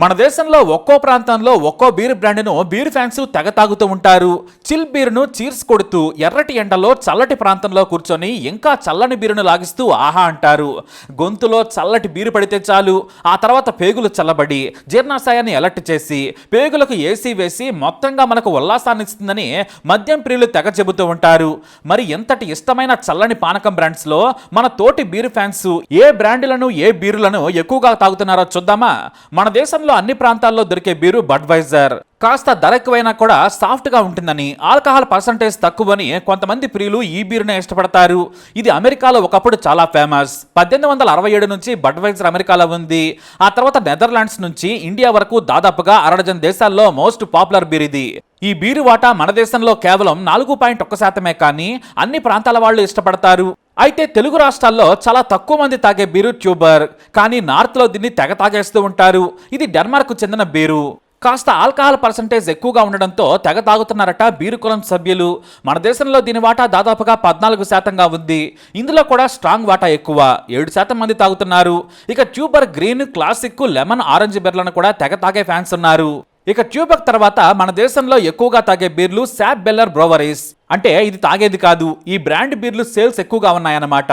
మన దేశంలో ఒక్కో ప్రాంతంలో ఒక్కో బీర్ బ్రాండ్ను బీర్ ఫ్యాన్స్ తెగ తాగుతూ ఉంటారు. చిల్ బీర్ను చీర్స్ కొడుతూ ఎర్రటి ఎండలో చల్లటి ప్రాంతంలో కూర్చొని ఇంకా చల్లని బీరును లాగిస్తూ ఆహా అంటారు. గొంతులో చల్లటి బీరు పడితే చాలు ఆ తర్వాత పేగులు చల్లబడి జీర్ణాశయాన్ని అలర్ట్ చేసి పేగులకు ఏసీ వేసి మొత్తంగా మనకు ఉల్లాసాన్ని ఇస్తుందని మద్యం ప్రియులు తెగ చెబుతూ ఉంటారు. మరి ఎంతటి ఇష్టమైన చల్లని పానకం బ్రాండ్స్లో మన తోటి బీరు ఫ్యాన్స్ ఏ బ్రాండ్లను ఏ బీరులను ఎక్కువగా తాగుతున్నారో చూద్దామా? మన దేశం దేశంలో అన్ని ప్రాంతాల్లో దొరికే బీరు బడ్వైజర్. కాస్త ధర ఎక్కువైనా కూడా సాఫ్ట్గా ఉంటుందని ఆల్కహాల్ పర్సంటేజ్ తక్కువని కొంతమంది ప్రియులు ఈ బీరునే ఇష్టపడతారు. ఇది అమెరికాలో ఒకప్పుడు చాలా ఫేమస్. పద్దెనిమిది వందల అరవై ఏడు నుంచి బడ్వైజర్ అమెరికాలో ఉంది. ఆ తర్వాత నెదర్లాండ్స్ నుంచి ఇండియా వరకు దాదాపుగా అరడజన్ దేశాల్లో మోస్ట్ పాపులర్ బీర్ ఇది ఈ బీరు వాటా మన దేశంలో కేవలం నాలుగు పాయింట్ ఒక్క శాతమే కానీ అన్ని ప్రాంతాల వాళ్ళు ఇష్టపడతారు. అయితే తెలుగు రాష్ట్రాల్లో చాలా తక్కువ మంది తాగే బీరు ట్యూబర్ కానీ నార్త్లో దీన్ని తెగ తాగేస్తూ ఉంటారు. ఇది డెన్మార్క్ చెందిన బీరు. కాస్త ఆల్కహాల్ పర్సంటేజ్ ఎక్కువగా ఉండడంతో తెగ తాగుతున్నారట బీరు కులం సభ్యులు. మన దేశంలో దీని వాటా దాదాపుగా పద్నాలుగు శాతంగా ఉంది. ఇందులో కూడా స్ట్రాంగ్ వాటా ఎక్కువ. ఏడు శాతం మంది తాగుతున్నారు. ఇక Tuborg green classic lemon orange బెర్లను కూడా తెగ తాగే ఫ్యాన్స్ ఉన్నారు. ఇక ట్యూబక్ తర్వాత మన దేశంలో ఎక్కువగా తాగే బీర్లు శాప్ బెల్లర్ బ్రోవరీస్. అంటే ఇది తాగేది కాదు ఈ బ్రాండ్ బీర్లు సేల్స్ ఎక్కువగా ఉన్నాయన్నమాట.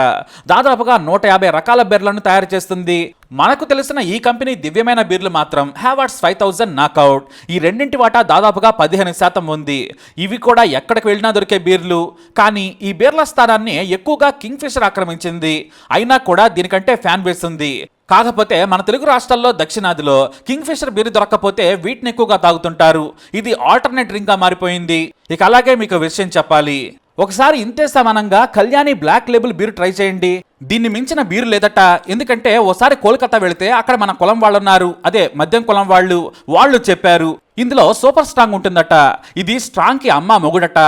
దాదాపుగా నూట యాభై రకాల బీర్లను తయారు చేస్తుంది. మనకు తెలిసిన ఈ కంపెనీ దివ్యమైన బీర్లు మాత్రం హ్యావర్డ్స్ ఫైవ్ థౌజండ్ నాకౌట్ ఈ రెండింటి వాటా దాదాపుగా పదిహేను శాతం ఉంది. ఇవి కూడా ఎక్కడికి వెళ్ళినా దొరికే బీర్లు. కానీ ఈ బీర్ల స్థానాన్ని ఎక్కువగా కింగ్ ఫిషర్ ఆక్రమించింది. అయినా కూడా దీనికంటే ఫ్యాన్ బేస్ ఉంది. కాకపోతే మన తెలుగు రాష్ట్రాల్లో దక్షిణాదిలో కింగ్ ఫిషర్ బీరు దొరక్కపోతే వీటిని ఎక్కువగా తాగుతుంటారు. ఇది ఆల్టర్నేట్ డ్రింక్గా మారిపోయింది. ఇక అలాగే మీకు విషయం చెప్పాలి. ఒకసారి ఇంతే సమానంగా Kalyani black label beer try చేయండి. దీన్ని మించిన బీరు లేదట. ఎందుకంటే ఓసారి కోల్కతా వెళితే అక్కడ మన కులం వాళ్ళు ఉన్నారు అదే మద్యం కులం వాళ్ళు వాళ్ళు చెప్పారు. ఇందులో సూపర్ స్ట్రాంగ్ ఉంటుందట. ఇది స్ట్రాంగ్కి అమ్మ మొగుడట.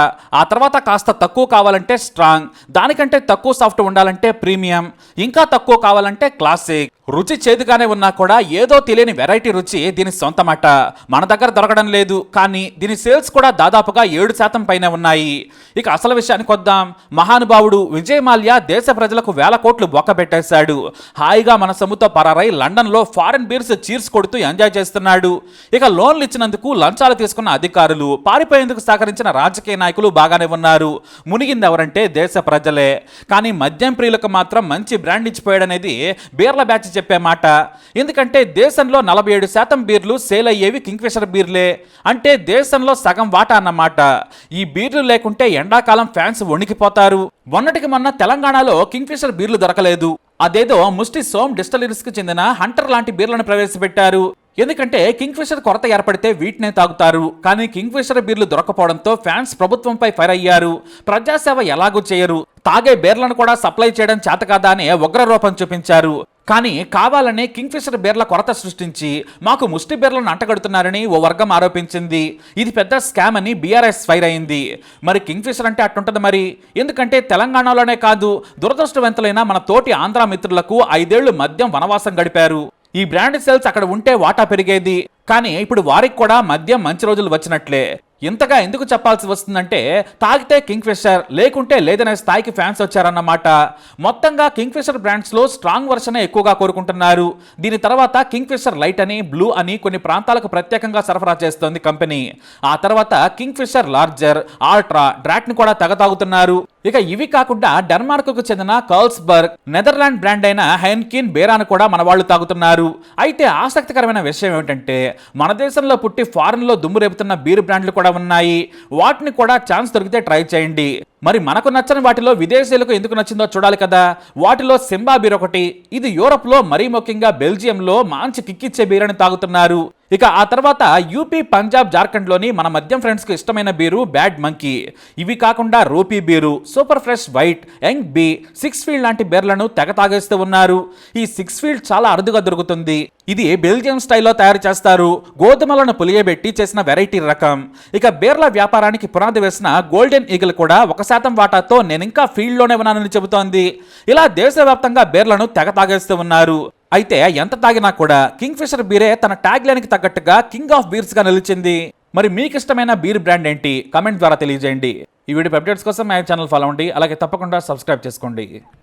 ఆ తర్వాత కాస్త తక్కువ కావాలంటే స్ట్రాంగ్ దానికంటే తక్కువ సాఫ్ట్ ఉండాలంటే ప్రీమియం ఇంకా తక్కువ కావాలంటే క్లాసిక్. రుచి చేదుగానే ఉన్నా కూడా ఏదో తెలియని వెరైటీ రుచి దీని సొంతమట. మన దగ్గర దొరకడం లేదు కానీ దీని సేల్స్ కూడా దాదాపుగా ఏడు శాతం పైన ఉన్నాయి. ఇక అసలు విషయానికి వద్దాం. మహానుభావుడు విజయ్ మాల్యా దేశ ప్రజలకు వేల కోట్లు బొక్క పెట్టేశాడు. హాయిగా మన సొమ్ముతో పరారై లండన్లో ఫారెన్ బీర్స్ చీర్స్ కొడుతూ ఎంజాయ్ చేస్తున్నాడు. ఇక లోన్లు ఇచ్చినందుకు లంచాలు తీసుకున్న అధికారులు పారిపోయేందుకు సహకరించిన రాజకీయ నాయకులు బాగానే ఉన్నారు. మునిగింది ఎవరంటే దేశ ప్రజలే. కానీ మద్యం ప్రియులకు మాత్రం మంచి బ్రాండ్ ఇచ్చిపోయాడనేది బీర్ల బ్యాచ్ చెప్పే మాట ఎందుకంటే దేశంలో నలభై ఏడు శాతం బీర్లు సేల్ అయ్యేవి కింగ్ఫిషర్ బీర్లే అంటే దేశంలో సగం వాటా అన్నమాట. ఈ బీర్లు లేకుంటే ఎండాకాలం ఫ్యాన్స్ వణికిపోతారు. మొన్నటికి మొన్న తెలంగాణలో కింగ్ఫిషర్ బీర్లు దొరకలేదు. అదేదో ముష్టి సోమ్ డిస్టలరీస్కి చెందిన హంటర్ లాంటి బీర్లను ప్రవేశపెట్టారు. ఎందుకంటే కింగ్ఫిషర్ కొరత ఏర్పడితే వీటినే తాగుతారు. కానీ కింగ్ఫిషర్ బీర్లు దొరకపోవడంతో ఫ్యాన్స్ ప్రభుత్వంపై ఫైర్ అయ్యారు. ప్రజాసేవ ఎలాగూ చేయరు. తాగే బేర్లను కూడా సప్లై చేయడం చేత కాదా అని ఉగ్ర రూపం చూపించారు. కానీ కావాలనే కింగ్ఫిషర్ బేర్ల కొరత సృష్టించి మాకు ముష్టి బీర్లను అంటగడుతున్నారని ఓ వర్గం ఆరోపించింది. ఇది పెద్ద స్కామ్ అని బీఆర్ఎస్ ఫైర్ అయింది. మరి కింగ్ఫిషర్ అంటే అట్టుంటది మరి? ఎందుకంటే తెలంగాణలోనే కాదు దురదృష్టవంతులైన మన తోటి ఆంధ్ర మిత్రులకు ఐదేళ్ళు మద్యం వనవాసం గడిపారు. ఈ బ్రాండ్ సేల్స్ అక్కడ ఉంటే వాటా పెరిగేది. కానీ ఇప్పుడు వారికి కూడా మద్యం మంచి రోజులు వచ్చినట్లే. ఇంతగా ఎందుకు చెప్పాల్సి వస్తుందంటే తాగితే కింగ్ ఫిషర్ లేకుంటే లేదనే స్థాయికి ఫ్యాన్స్ వచ్చారన్నమాట. మొత్తంగా కింగ్ ఫిషర్ బ్రాండ్స్లో స్ట్రాంగ్ వర్షనే ఎక్కువగా కోరుకుంటున్నారు. దీని తర్వాత కింగ్ ఫిషర్ లైట్ అని బ్లూ అని కొన్ని ప్రాంతాలకు ప్రత్యేకంగా సరఫరా చేస్తోంది కంపెనీ. ఆ తర్వాత కింగ్ ఫిషర్ లార్జర్ ఆల్ట్రా డ్రాట్ని కూడా తెగతాగుతున్నారు. ఇక ఇవి కాకుండా డెన్మార్క్కు చెందిన కర్ల్స్బర్గ్ నెదర్లాండ్ బ్రాండ్ అయిన హెన్కిన్ బేరాను కూడా మన వాళ్ళు తాగుతున్నారు. అయితే ఆసక్తికరమైన విషయం ఏమిటంటే మన దేశంలో పుట్టి ఫారెన్లో దుమ్ము రేపుతున్న బీర్ బ్రాండ్లు కూడా ఉన్నాయి. వాటిని కూడా ఛాన్స్ దొరికితే ట్రై చేయండి. మరి మనకు నచ్చని వాటిలో విదేశీయులకు ఎందుకు నచ్చిందో చూడాలి కదా. వాటిలో సింబా బీర్ ఒకటి ఇది యూరప్లో మరీ ముఖ్యంగా బెల్జియంలో మంచి కిక్కిచ్చే బీర్ అని తాగుతున్నారు. ఇక ఆ తర్వాత యూపీ పంజాబ్ జార్ఖండ్లోని మన మద్యం ఫ్రెండ్స్కి ఇష్టమైన బీరు బ్యాడ్ మంకీ. ఇవి కాకుండా rupee beer super fresh white young B six field లాంటి బీర్లను తెగ తాగేస్తూ ఉన్నారు. ఈ సిక్స్ ఫీల్డ్ చాలా అరుదుగా దొరుకుతుంది. ఇది బెల్జియం స్టైల్లో తయారు చేస్తారు. గోధుమలను పులియబెట్టి చేసిన వెరైటీ రకం. ఇక బీర్ల వ్యాపారానికి పునాది వేసిన గోల్డెన్ ఈగిల్ కూడా ఒక శాతం వాటాతో నేను ఇంకా ఫీల్డ్లోనే ఉన్నానని చెబుతోంది. ఇలా దేశవ్యాప్తంగా బీర్లను తెగ తాగేస్తూ ఉన్నారు. అయితే ఎంత తాగినా కూడా కింగ్ ఫిషర్ బీరే తన ట్యాగ్ లైన్కి తగ్గట్టుగా కింగ్ ఆఫ్ బీర్స్గా నిలిచింది. మరి మీకు ఇష్టమైన బీర్ బ్రాండ్ ఏంటి? కమెంట్ ద్వారా తెలియజేయండి. ఈ వీడియో అప్డేట్స్ కోసం మా ఛానల్ ఫాలో అవ్వండి. అలాగే తప్పకుండా సబ్స్క్రైబ్ చేసుకోండి.